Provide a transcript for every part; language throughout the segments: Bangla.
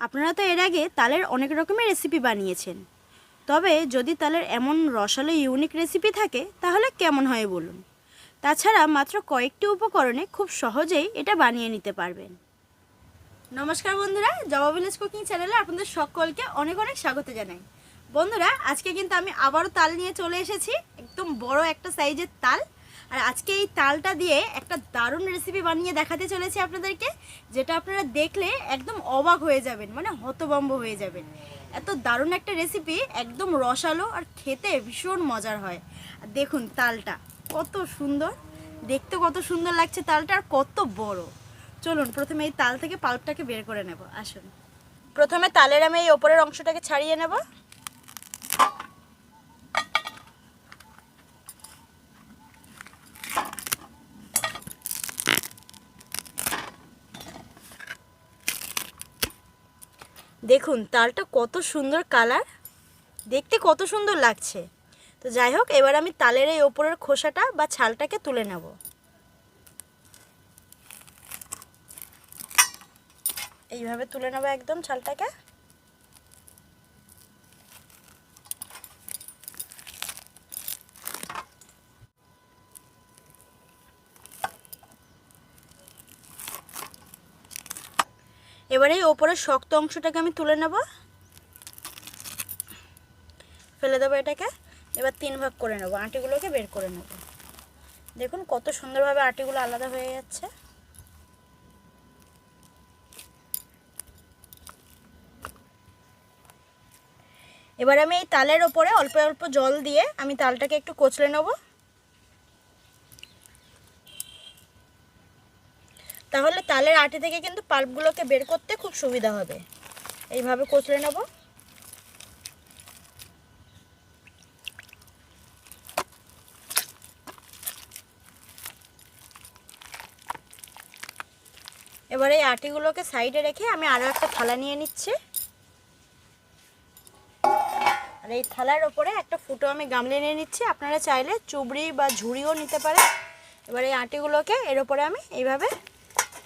আপনারা তো এর আগে তালের অনেক রকমের রেসিপি বানিয়েছেন। তবে যদি তালের এমন রসালো ইউনিক রেসিপি থাকে, তাহলে কেমন হয় বলুন? তাছাড়া মাত্র কয়েকটি উপকরণে খুব সহজেই এটা বানিয়ে নিতে পারবেন। নমস্কার বন্ধুরা, জবা ভিলেজ কুকিং চ্যানেলে আপনাদের সকলকে অনেক অনেক স্বাগত জানাই। বন্ধুরা, আজকে কিন্তু আমি আবারও তাল নিয়ে চলে এসেছি, একদম বড় একটা সাইজের তাল। আর আজকে এই তালটা দিয়ে একটা দারুণ রেসিপি বানিয়ে দেখাতে চলেছি আপনাদেরকে, যেটা আপনারা দেখলে একদম অবাক হয়ে যাবেন মানে হতবম্ব হয়ে যাবেন। এত দারুণ একটা রেসিপি একদম রসালো আর খেতে ভীষণ মজার হয়। আর দেখুন তালটা, কত সুন্দর, দেখতে কত সুন্দর লাগছে তালটা আর কত বড়। চলুন, প্রথমে এই তাল থেকে পাল্পটাকে বের করে নেব, আসুন। প্রথমে তালের আমি এই ওপরের অংশটাকে ছাড়িয়ে নেব। দেখুন, তালটা কত সুন্দর কালার। দেখতে কত সুন্দর লাগছে। তো যাই হোক, এবার আমি তালের এই ওপরের খোসাটা বা ছালটাকে তুলে নেব। এইভাবে তুলে নেব একদম ছালটাকে। এবারে এই ওপরের শক্ত অংশটাকে আমি তুলে নেব। ফেলে দেবো এটাকে। এবার তিন ভাগ করে নেব। আটিগুলোকে বের করে নেব। দেখুন কত সুন্দরভাবে আটিগুলো আলাদা হয়ে যাচ্ছে। এবার আমি এই তালের ওপরে অল্প অল্প জল দিয়ে আমি তালটাকে একটু কচলে নেব। তাহলে তালের আটি থেকে কিন্তু পাল্পগুলোকে বের করতে খুব সুবিধা হবে। এইভাবে কচলে নেব। এবার এই আটিগুলোকে সাইডে রেখে আমি আরও একটা থালা নিয়ে নিচ্ছি। আর এই থালার ওপরে একটা ফুটো আমি গামলে নিয়ে নিচ্ছি। আপনারা চাইলে চুবড়ি বা ঝুড়িও নিতে পারেন। এবার এই আটিগুলোকে এর ওপরে আমি এইভাবে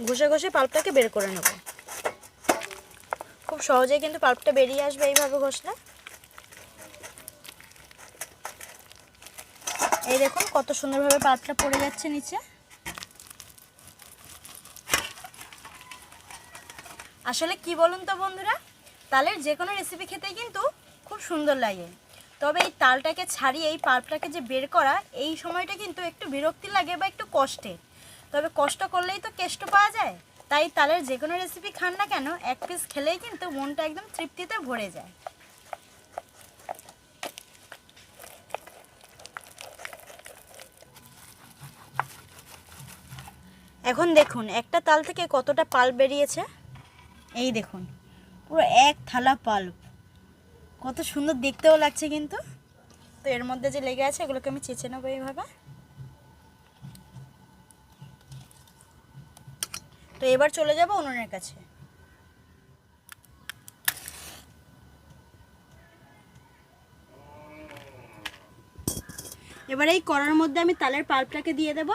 ঘষে ঘষে পাল্পটাকে বের করে নেব। খুব সহজেই কিন্তু পাল্পটা বেরিয়ে আসবে এইভাবে ঘষলে। এই দেখুন কত সুন্দরভাবে পাল্পটা পড়ে যাচ্ছে নিচে। আসলে কি বলুন তো বন্ধুরা, তালের যে কোনো রেসিপি খেতেই কিন্তু খুব সুন্দর লাগে। তবে এই তালটাকে ছাড়িয়ে এই পাল্পটাকে যে বের করা, এই সময়টা কিন্তু একটু বিরক্তি লাগে বা একটু কষ্টের তবে কষ্ট করলেই তো কেষ্ট পাওয়া যায়। তাই তালের যে কোনো রেসিপি খান না কেন, এক পিস খেলেই কিন্তু মনটা একদম তৃপ্তিতে ভরে যায়। এখন দেখুন, একটা তাল থেকে কতটা পাল্প বেরিয়েছে। এই দেখুন, পুরো এক থালা পাল্প কত সুন্দর দেখতেও লাগছে কিন্তু। তো এর মধ্যে যে লেগে আছে, এগুলোকে আমি চেঁচে নেব এইভাবে। তো এবার চলে যাব উনুনের কাছে। এবার এই কড়ার মধ্যে আমি তালের পাল্পটাকে দিয়ে দেব।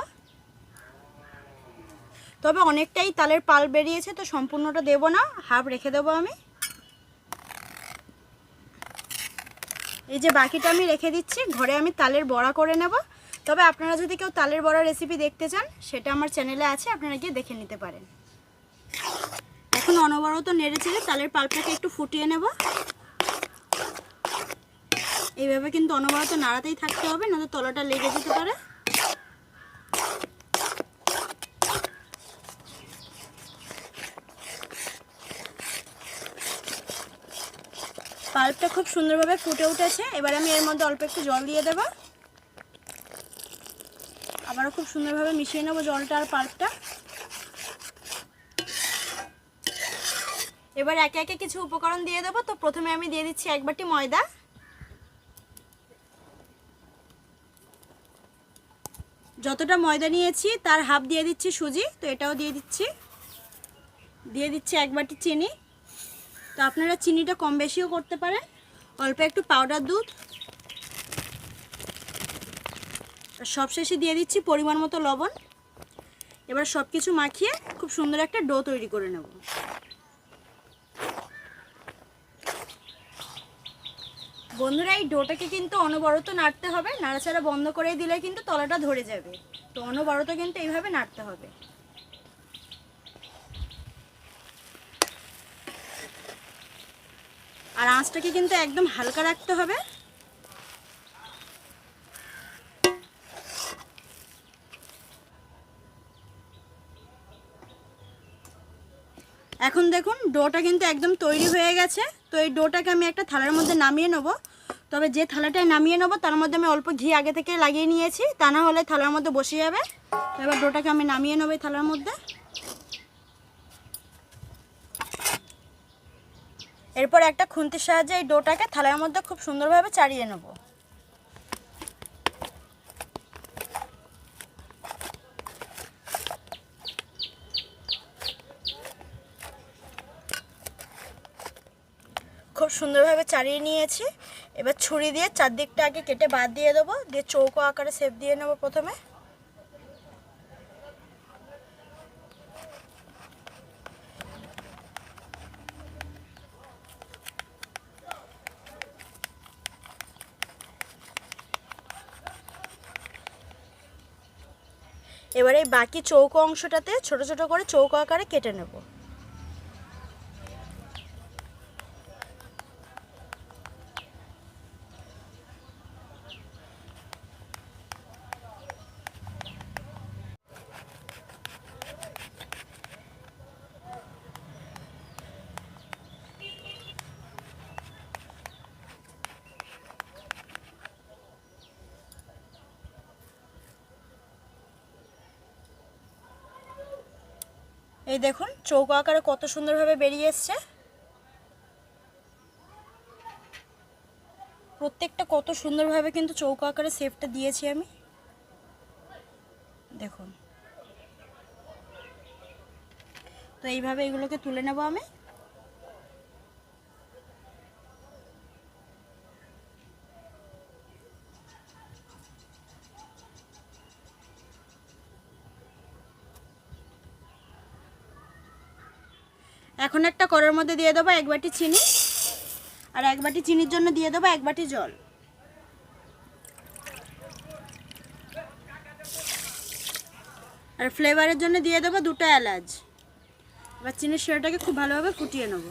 তবে অনেকটাই তালের পাল্প বেরিয়েছে, তো সম্পূর্ণটা দেব না, হাফ রেখে দেবো আমি। এই যে বাকিটা আমি রেখে দিচ্ছি, ঘরে আমি তালের বড়া করে নেব। তবে আপনারা যদি কেউ তালের বড়া রেসিপি দেখতে চান, সেটা আমার চ্যানেলে আছে, আপনারা গিয়ে দেখে নিতে পারেন। এখন অনবরত নেড়ে তালের পাল্পটাকে একটু ফুটিয়ে নেব। এইভাবে কিন্তু অনবরত নাড়াতেই থাকতে হবে নয়তো তলাটা লেগে যেতে পারে। পাল্পটা খুব সুন্দরভাবে ফুটে উঠেছে। এবার আমি এর মধ্যে অল্প একটু জল দিয়ে দেব। আবারও খুব সুন্দরভাবে মিশিয়ে নেব জলটা আর পাল্পটা। এবার একে একে কিছু উপকরণ দিয়ে দেবো। তো প্রথমে আমি দিয়ে দিচ্ছি এক বাটি ময়দা। যতটা ময়দা নিয়েছি, তার হাফ দিয়ে দিচ্ছি সুজি, তো এটাও দিয়ে দিচ্ছি। দিয়ে দিচ্ছি এক বাটি চিনি। তো আপনারা চিনিটা কম বেশিও করতে পারেন। অল্প একটু পাউডার দুধ। সবশেষে দিয়ে দিচ্ছি পরিমাণ মতো লবণ। এবার সব কিছু মাখিয়ে খুব সুন্দর একটা ডো তৈরি করে নেব। বন্ধুরা, এই ডোটাকে কিন্তু অনবরত নাড়তে হবে। নাড়াচাড়া বন্ধ করে দিলে কিন্তু তলাটা ধরে যাবে। তো অনবরত কিন্তু এইভাবে নাড়তে হবে। আর আঁচটাকে কিন্তু একদম হালকা রাখতে হবে। এখন দেখুন, ডোটা কিন্তু একদম তৈরি হয়ে গেছে। তো এই ডোটাকে আমি একটা থালার মধ্যে নামিয়ে নেব। তবে যে থালাটায় নামিয়ে নেব, তার মধ্যে আমি অল্প ঘি আগে থেকে লাগিয়ে নিয়েছি। তা না হলে থালার মধ্যে বসে যাবে। এবার ডোটাকে আমি নামিয়ে নেব এই থালার মধ্যে। এরপর একটা খুন্তির সাহায্যে এই ডোটাকে থালার মধ্যে খুব সুন্দরভাবে চাড়িয়ে নেব খুব চাড়িয়ে নিয়েছি। এবার ছুরি দিয়ে চারদিকটা আগে কেটে বাদ দিয়ে দেবো, দিয়ে চৌকো আকারে শেপ দিয়ে নেব প্রথমে। এবারে এই বাকি চৌকো অংশটাতে ছোট ছোট করে চৌকো আকারে কেটে নেব। এই দেখুন, চৌকো আকারে কত সুন্দরভাবে বেরিয়ে এসছে। প্রত্যেকটা কত সুন্দরভাবে কিন্তু চৌকো আকারে সেফটা দিয়েছি আমি। দেখুন। তো এইভাবে এগুলোকে তুলে নেব আমি। এখন একটা কড়ার মধ্যে দিয়ে দেবো এক বাটি চিনি আর এক বাটি চিনির জন্য দিয়ে দেবো এক বাটি জল। আর ফ্লেভারের জন্য দিয়ে দেবো দুটো এলাচ। এবার চিনির শিরাটাকে খুব ভালোভাবে ফুটিয়ে নেব।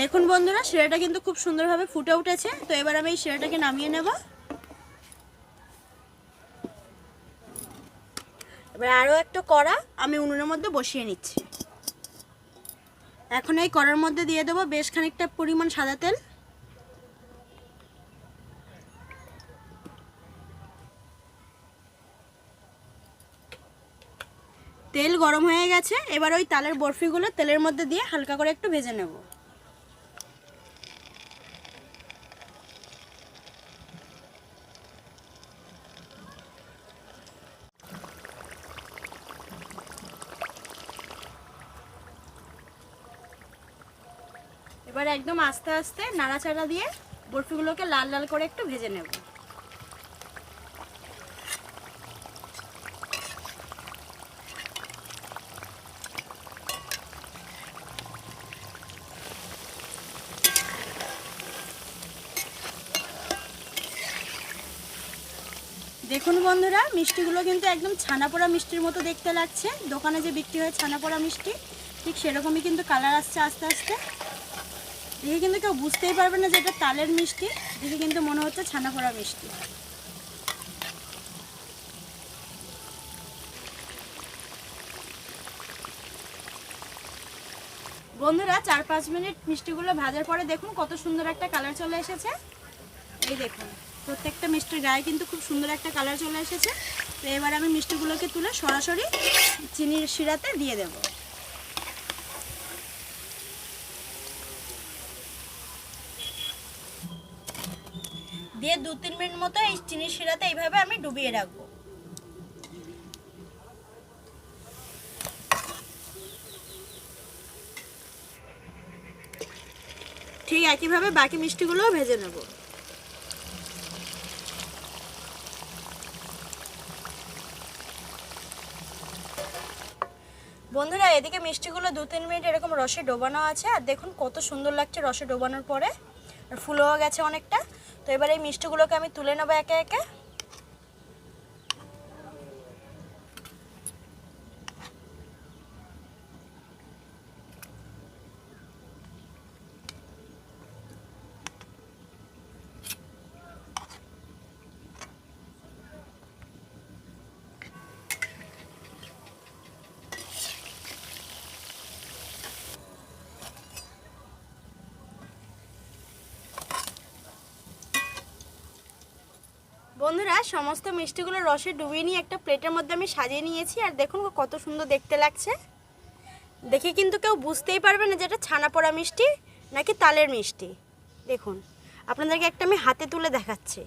দেখুন বন্ধুরা, শিরাটা কিন্তু খুব সুন্দরভাবে ফুটে উঠেছে। তো এবার আমি এই শিরাটাকে নামিয়ে নেব। এবার আরও একটা কড়া, আমি উনুনের মধ্যে বসিয়ে নিচ্ছি। এখন এই কড়ার মধ্যে দিয়ে দেবো বেশ খানিকটা পরিমাণ সাদা তেল। তেল গরম হয়ে গেছে, এবার ওই তালের বরফিগুলো তেলের মধ্যে দিয়ে হালকা করে একটু ভেজে নেব। এবার একদম আস্তে আস্তে নাড়াচাড়া দিয়ে বরফিগুলোকে লাল লাল করে একটু ভেজে নেব। দেখুন বন্ধুরা, মিষ্টিগুলো কিন্তু একদম ছানা পোড়া মিষ্টির মতো দেখতে লাগছে। দোকানে যে বিক্রি হয় ছানা পোড়া মিষ্টি, ঠিক সেরকমই কিন্তু কালার আসছে আস্তে আস্তে। দেখে কিন্তু কেউ বুঝতেই পারবে না যে এটা তালের মিষ্টি, দেখে কিন্তু মনে হচ্ছে ছানা পোড়া মিষ্টি। বন্ধুরা, চার পাঁচ মিনিট মিষ্টিগুলো ভাজার পরে দেখুন কত সুন্দর একটা কালার চলে এসেছে। এই দেখুন, প্রত্যেকটা মিষ্টির গায়ে কিন্তু খুব সুন্দর একটা কালার চলে এসেছে। তো এবার আমি মিষ্টিগুলোকে তুলে সরাসরি চিনির শিরাতে দিয়ে দেব। দিয়ে দু তিন মিনিট মতো এই চিনির শিরাতে এইভাবে আমি ডুবিয়ে রাখব। ঠিক একইভাবে বাকি মিষ্টিগুলোও ভেজে নেব। বন্ধুরা, এদিকে মিষ্টিগুলো দু তিন মিনিট এরকম রসে ডোবানো আছে, আর দেখুন কত সুন্দর লাগছে রসে ডোবানোর পরে। আর ফুলও গেছে অনেকটা। তো এবার এই মিষ্টিগুলোকে আমি তুলে নেব একে একে। বন্ধুরা, সমস্ত মিষ্টিগুলো রসে ডুবিয়ে নিয়ে একটা প্লেটের মধ্যে আমি সাজিয়ে নিয়েছি, আর দেখুন কত সুন্দর দেখতে লাগছে। দেখে কিন্তু কেউ বুঝতেই পারবে না যে এটা ছানা পোড়া মিষ্টি নাকি তালের মিষ্টি। দেখুন, আপনাদেরকে একটা আমি হাতে তুলে দেখাচ্ছি।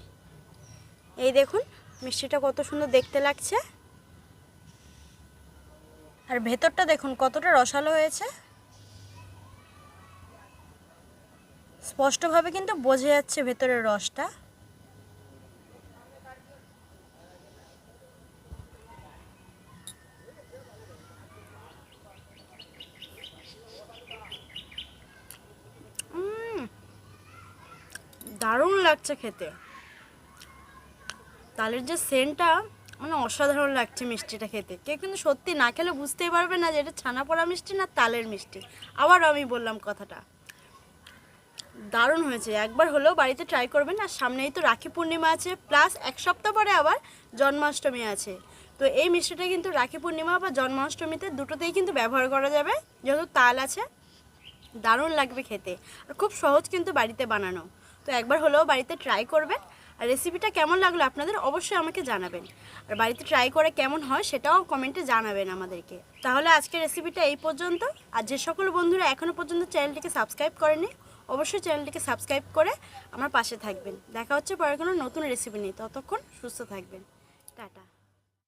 এই দেখুন, মিষ্টিটা কত সুন্দর দেখতে লাগছে। আর ভেতরটা দেখুন, কতটা রসালো হয়েছে। স্পষ্টভাবে কিন্তু বোঝা যাচ্ছে ভেতরের রসটা উম, দারুণ লাগছে খেতে। তালের যে সেন্টটা মানে অসাধারণ লাগছে মিষ্টিটা খেতে। কেউ কিন্তু সত্যি না খেলে বুঝতেই পারবে না যে এটা ছানা পড়া মিষ্টি না তালের মিষ্টি। আবারও আমি বললাম কথাটা। দারুণ হয়েছে। একবার হলেও বাড়িতে ট্রাই করবেন, আর সামনেই তো রাখি পূর্ণিমা আছে প্লাস এক সপ্তাহ পরে আবার জন্মাষ্টমী আছে। তো এই মিষ্টিটা কিন্তু রাখি পূর্ণিমা বা জন্মাষ্টমীতে দুটোতেই কিন্তু ব্যবহার করা যাবে, যেহেতু তাল আছে। দারুণ লাগবে খেতে। আর খুব সহজ কিন্তু বাড়িতে বানানো। তো একবার হলেও বাড়িতে ট্রাই করবেন। আর রেসিপিটা কেমন লাগল আপনাদের অবশ্যই আমাকে জানাবেন। আর বাড়িতে ট্রাই করে কেমন হয় সেটাও কমেন্টে জানাবেন আমাদেরকে। তাহলে আজকের রেসিপিটা এই পর্যন্ত। আর যে সকল বন্ধুরা এখনও পর্যন্ত চ্যানেলটিকে সাবস্ক্রাইব করেনি, অবশ্যই চ্যানেলটিকে সাবস্ক্রাইব করে আমার পাশে থাকবেন। দেখা হচ্ছে পরে কোনো নতুন রেসিপি নিয়ে। ততক্ষণ সুস্থ থাকবেন। টাটা।